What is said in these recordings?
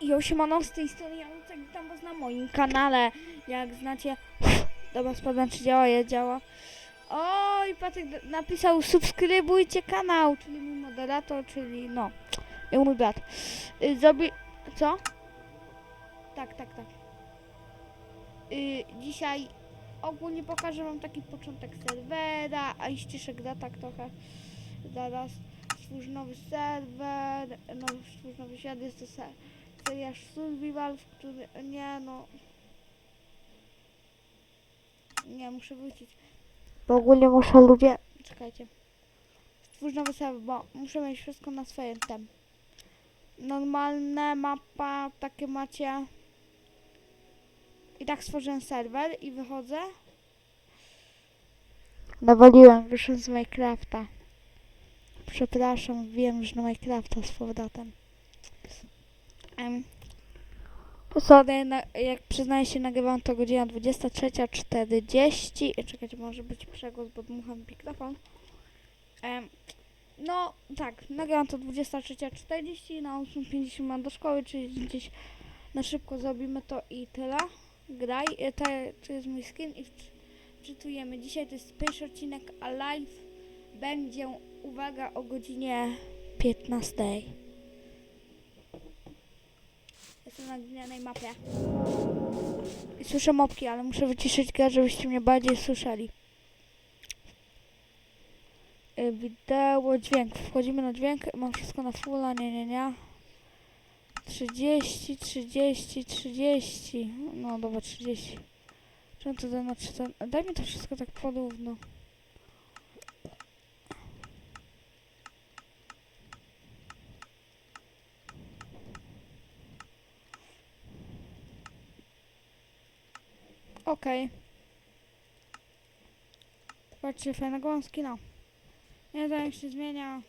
Jo, siemano, z tej strony Janucek, witam was na moim kanale. Jak znacie, dobra, sprawdzam czy działa, jest działa. Oj, Patryk napisał subskrybujcie kanał, czyli mój moderator, czyli no, mój brat. Y, Zrobi, co? Tak, tak, tak. Y, dzisiaj ogólnie pokażę wam taki początek serwera, a i ściszę gra tak trochę. Zaraz stwórz nowy serwer, no stwórz nowy świat, jest to ser seria Survival, który... Nie no... Nie, muszę wrócić. Bo ogólnie muszę ludzie... Czekajcie. Stwórz nowy serwer, bo muszę mieć wszystko na swoim tem. Normalne mapa, takie macie. I tak stworzyłem serwer i wychodzę. Nawaliłem, wyszedłem z Minecrafta. Przepraszam, wiem, że na Minecrafta z powrotem. Na, jak przyznaję się, nagrywam to godzina 23.40. E, Czekajcie, może być przegłos, bo dmucham mikrofon. Em, no, tak, nagrywam to 23.40, na 8.50 mam do szkoły, czyli gdzieś na szybko zrobimy to i tyle. Graj, e, to, to jest mój skin i wczytujemy. Dzisiaj to jest pierwszy odcinek, a live będzie, uwaga, o godzinie 15. Jestem na glinianej mapie. I słyszę mopki, ale muszę wyciszyć grę, żebyście mnie bardziej słyszeli. Y, Wideo, dźwięk. Wchodzimy na dźwięk. Mam wszystko na fulla, nie, nie, nie. 30, 30, 30. No dobra, 30. Czemu to da na 300? Daj mi to wszystko tak porówno. Okej. Patrzcie, fajnego mam skina. Nie wiem, jak się zmienia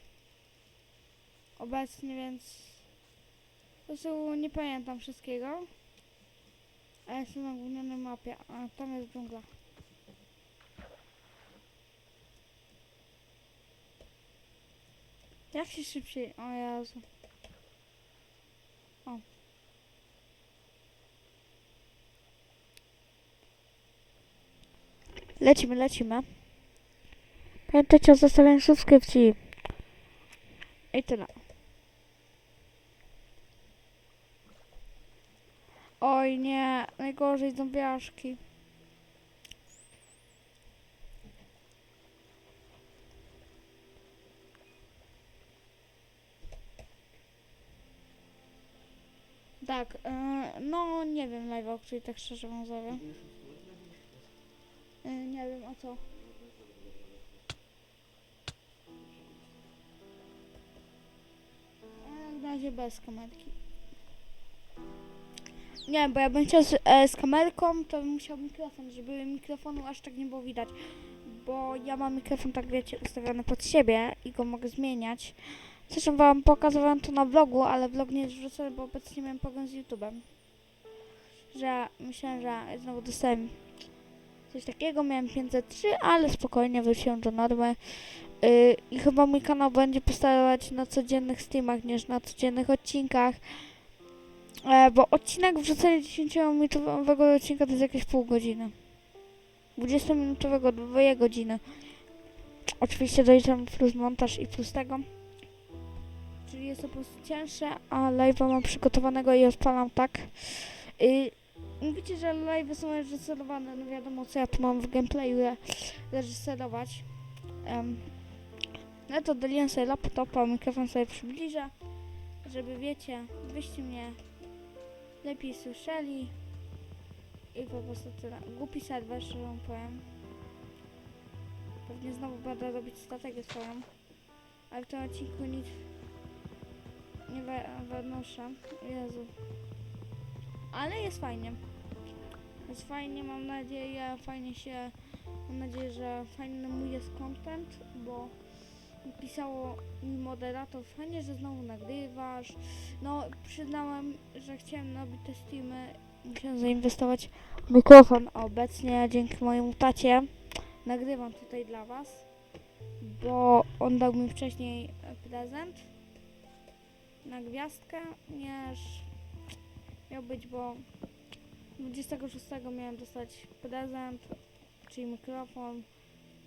obecnie, więc po prostu nie pamiętam wszystkiego. A ja jestem na głównej mapie, a tam jest dżungla. Jak się szybciej... O Jezu. Lecimy, lecimy. Pamiętajcie o zostawieniu subskrypcji. I tyle. Oj nie, najgorzej zombiaszki. Tak, yy, no nie wiem live, o której tak szczerze wam. Nie wiem o co. Na razie bez kamerki. Nie, bo ja bym chciał z, e, z kamerką, to bym musiał mikrofon, żeby mikrofonu aż tak nie było widać. Bo ja mam mikrofon, tak wiecie, ustawiony pod siebie i go mogę zmieniać. Zresztą wam pokazywałem to na vlogu, ale vlog nie wrzucony, bo obecnie miałem pogląd z YouTube'em. Że myślałem, że znowu dostałem coś takiego, miałem 503, ale spokojnie wróciłem do normy. Yy, I chyba mój kanał będzie postawać na codziennych streamach niż na codziennych odcinkach. E, bo odcinek, wrzucenie 10-minutowego odcinka to jest jakieś pół godziny. 20-minutowego, 2 godziny. Oczywiście doliczam plus montaż i plus tego. Czyli jest to po prostu cięższe, a live'a mam przygotowanego i odpalam tak. Yy, mówicie, że live'y są reżyserowane, no wiadomo co ja tu mam w gameplayu re- reżyserować. Um, no to doliłem sobie laptopa, mikrofon sobie przybliżę, żeby wiecie, byście mnie lepiej słyszeli. I po prostu tyle. Głupi serwer, że wam powiem. Pewnie znowu będę robić strategię swoją. Ale w tym odcinku nic nie we-. Jezu. Ale jest fajnie. Jest fajnie, mam nadzieję, fajnie się, mam nadzieję, że fajny mój jest content, bo pisało mi moderator, fajnie, że znowu nagrywasz. No, przyznałem, że chciałem robić te streamy, musiałem zainwestować w mikrofon, a obecnie dzięki mojemu tacie nagrywam tutaj dla was, bo on dał mi wcześniej prezent na gwiazdkę, nie, miał być, bo 26 miałem dostać prezent, czyli mikrofon,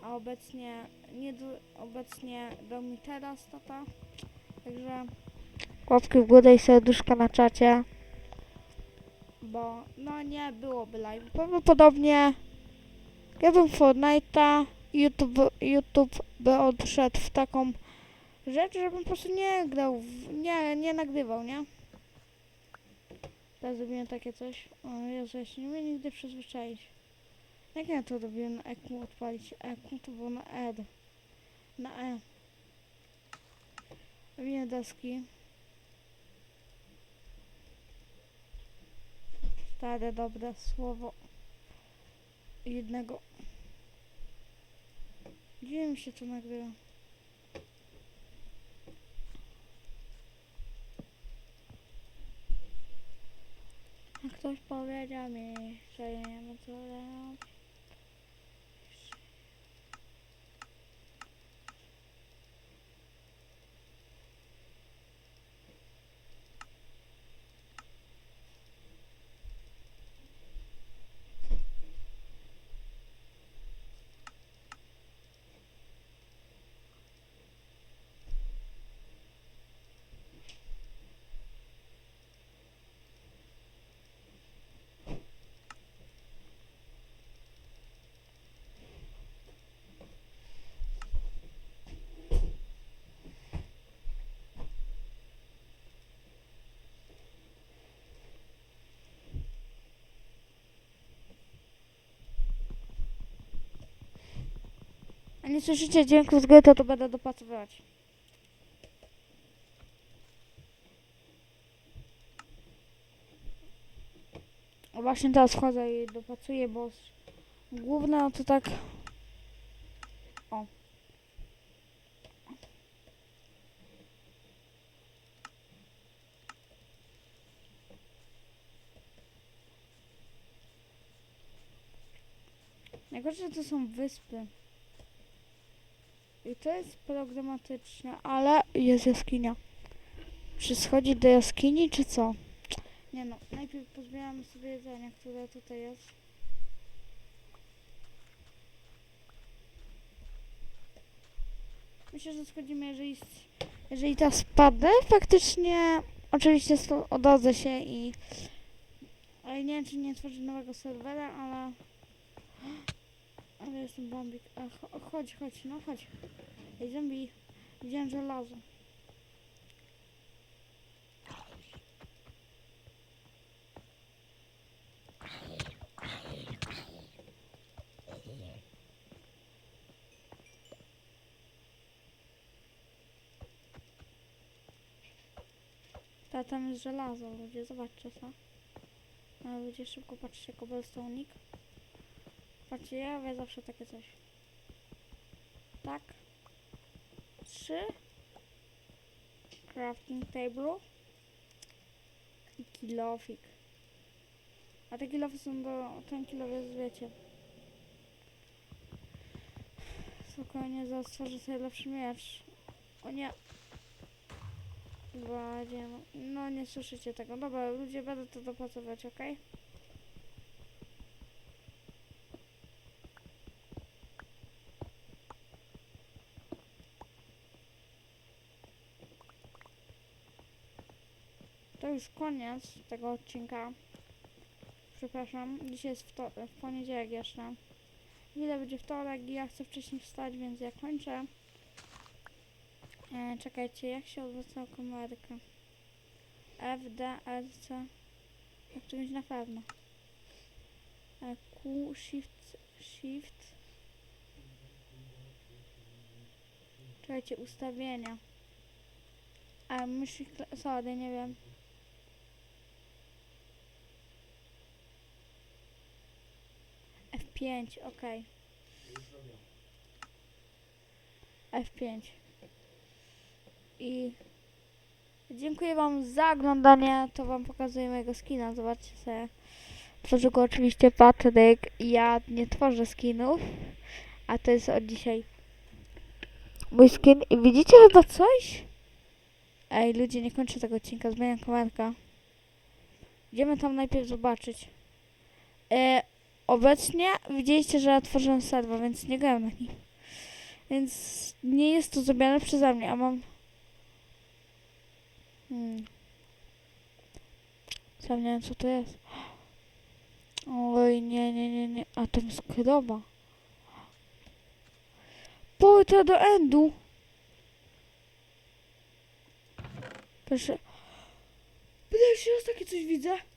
a obecnie nie do, obecnie dał mi teraz tata. Także łapki w górę i serduszka na czacie. Bo no nie byłoby live. Prawdopodobnie ja bym Fortnite'a YouTube, YouTube by odszedł w taką rzecz, żebym po prostu nie grał, w, nie, nie nagrywał, nie? Teraz zrobiłem takie coś. O Jezu, ja się nie umiem nigdy przyzwyczaić. Jak ja to robiłem na EQ odpalić? EQ to było na E. Na E. Robiłem deski. Stare, dobre słowo. Jednego. Gdzie mi się to nagrywa? A ktoś powiedział mi, że nie wiem co robić. Nie słyszycie dźwięku z gry, to będę dopasowywać. Właśnie teraz wchodzę i dopasuję, bo główne no to tak... O. Najgorsze to są wyspy. I to jest programatyczne, ale jest jaskinia. Czy schodzić do jaskini, czy co? Nie no, najpierw pozbieramy sobie jedzenie, które tutaj jest. Myślę, że schodzimy, jeżeli, jeżeli ta spadnę. Faktycznie, oczywiście odrodzę się i... Ale nie wiem, czy nie tworzyć nowego serwera, ale... Ale jestem bombik. A, cho- chodź, chodź, no chodź. Ej, zombie. Widziałem żelazo. Ta, tam jest żelazo, ludzie, zobaczcie co. A ludzie, szybko patrzcie, cobblestone'ik. Patrzcie, ja robię zawsze takie coś. Tak. Trzy. Crafting table. I kilofik. A te kilofy są do... Ten kilof jest, wiecie. Spokojnie, zaraz stworzę sobie lepszy miecz. O nie. Badzie, no, nie słyszycie tego. Dobra, ludzie, będę to dopasować, okej? To już koniec tego odcinka. Przepraszam, dzisiaj jest w poniedziałek jeszcze. Ile będzie wtorek i ja chcę wcześniej wstać, więc ja kończę. E, czekajcie, jak się odwraca kamerkę? F, D, L, C. Jak to mieć na pewno. E, Q, Shift, Shift. Czekajcie, ustawienia. A myśli, sorry, nie wiem. F5, ok. F5. I dziękuję Wam za oglądanie. To Wam pokazuję mojego skina. Zobaczcie sobie. Tworzy go oczywiście Patryk. Ja nie tworzę skinów. A to jest od dzisiaj mój skin. I widzicie chyba coś? Ej, ludzie, nie kończę tego odcinka. Zmieniam kamerkę. Idziemy tam najpierw zobaczyć. E, obecnie widzieliście, że ja tworzyłem serwer, więc nie grałem na nim. Więc nie jest to zrobione przeze mnie, a mam... Hmm. Sam nie wiem co to jest. Oj, nie, nie, nie, nie. A tam jest krowa. Porta do endu. Proszę. Pierwszy raz takie coś widzę.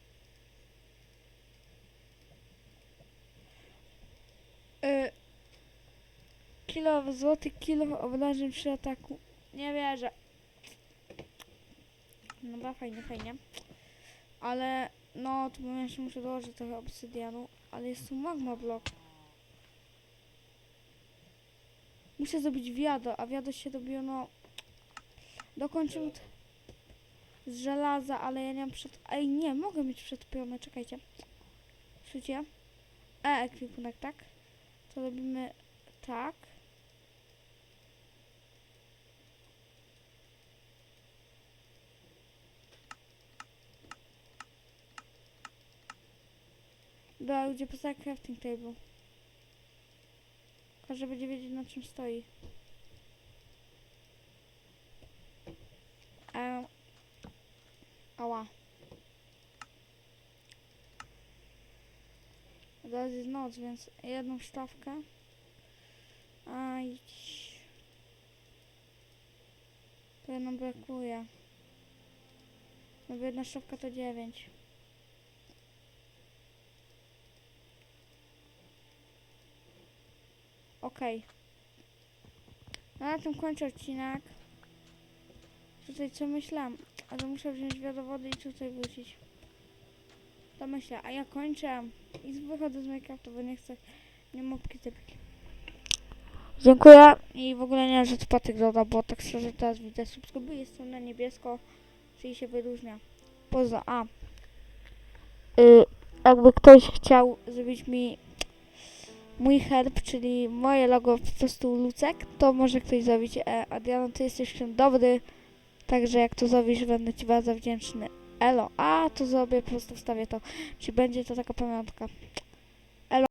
Y, kilo złoty, kilo obrażeń przy ataku. Nie wierzę. Dobra, fajnie, fajnie. Ale no, tu jeszcze muszę dołożyć trochę obsydianu, ale jest tu magma block. Muszę zrobić wiado, a wiado się robiło, no... Dokończymy t- z żelaza, ale ja nie mam przed... Ej, nie, mogę mieć przedpione, czekajcie. Słyszycie? E, ekwipunek, tak? To robimy tak. Do gdzie postawię crafting table. Każdy będzie wiedzieć na czym stoi. E, ała. Teraz jest noc, więc jedną sztawkę. Aj. To jedną brakuje. No bo jedna sztawka to dziewięć. Okej. No na tym kończę odcinek. Tutaj co myślałam, ale muszę wziąć wiadowody i tutaj wrócić. To myślę, a ja kończę i wychodzę z Minecraftu, bo nie chcę, nie mopki typki. Dziękuję i w ogóle nie wiem, że to Patryk doda, bo tak szczerze teraz widzę, subskrybuję, na niebiesko, czyli się wyróżnia. Poza, a. Y, jakby ktoś chciał zrobić mi mój herb, czyli moje logo po prostu Lucek, to może ktoś zrobić. E, Adriano, ty jesteś w tym dobry, także jak to zrobisz, będę ci bardzo wdzięczny. Elo, a to zrobię, po prostu wstawię to, czyli będzie to taka pamiątka.